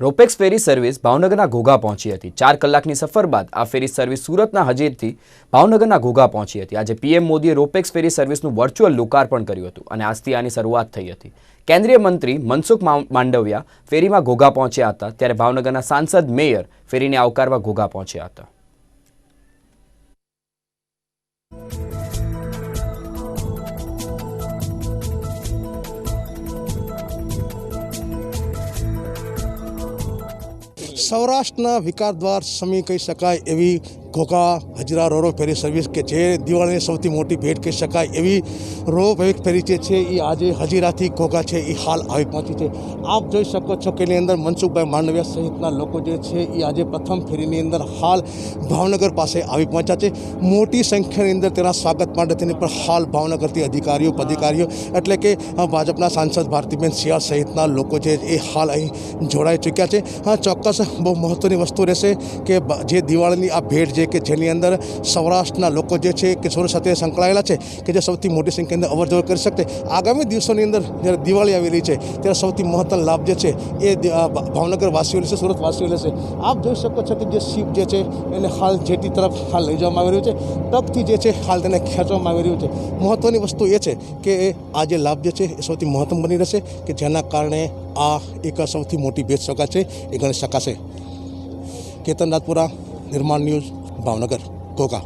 Ro-pax ferry service ભાવનગરના ઘોઘા પહોંચી હતી. ચાર કલાકની સફર બાદ આ ફેરી સર્વિસ સુરતના હજીરથી ભાવનગરના ઘોઘા પહોંચી હતી. આજે પીએમ મોદીએ રોપેક્સ ફેરી સર્વિસનું વર્ચ્યુઅલ લોકાર્પણ કર્યું હતું અને આજથી આની શરૂઆત થઈ હતી. કેન્દ્રીય મંત્રી મનસુખ માંડવિયા ફેરીમાં ઘોઘા પહોંચ્યા હતા, ત્યારે ભાવનગરના સાંસદ મેયર ફેરીને આવકારવા ઘોઘા પહોંચ્યા હતા. સૌરાષ્ટ્રના વિકાસ દ્વાર સમી કહી શકાય એવી Ghogha Hazira ro ferry service કે જે દિવાળીની સૌથી મોટી ભેટ કહી શકાય એવી રો ફેરી જે છે એ આજે હજીરાથી ઘોઘા છે એ હાલ આવી પહોંચી છે. આપ જોઈ શકો છો કે એની અંદર મનસુખભાઈ માંડવિયા સહિતના લોકો જે છે એ આજે પ્રથમ ફેરીની અંદર હાલ ભાવનગર પાસે આવી પહોંચ્યા છે. મોટી સંખ્યાની અંદર તેના સ્વાગત માટે તેની પર હાલ ભાવનગરથી અધિકારીઓ, પદાધિકારીઓ એટલે કે ભાજપના સાંસદ ભારતીબેન સિંહ સહિતના લોકો છે, એ હાલ અહીં જોડાઈ ચૂક્યા છે. હા, ચોક્કસ બહુ મહત્ત્વની વસ્તુ રહેશે કે જે દિવાળીની આ ભેટ કે જેની અંદર સૌરાષ્ટ્રના લોકો જે છે કે સુરત સાથે સંકળાયેલા છે કે જે સૌથી મોટી સંખ્યાની અંદર અવરજવર કરી શકે આગામી દિવસોની અંદર જ્યારે દિવાળી આવી રહી છે, ત્યારે સૌથી મહત્તમ લાભ જે છે એ ભાવનગર વાસીઓ લેશે સુરત વાસીઓ લેશે. આપ જોઈ શકો છો કે જે શિપ જે છે એને હાલ જેટી તરફ હાલ લઈ જવામાં આવી રહ્યું છે. તકથી જે છે હાલ તેને ખેંચવામાં આવી રહ્યું છે. મહત્ત્વની વસ્તુ એ છે કે આ જે લાભ જે છે એ સૌથી મહત્તમ બની રહેશે કે જેના કારણે આ એક સૌથી મોટી ભેટ શકા છે એ ગણી શકાશે કેતન નિર્માણ ન્યૂઝ ભાવનગર ઘોઘા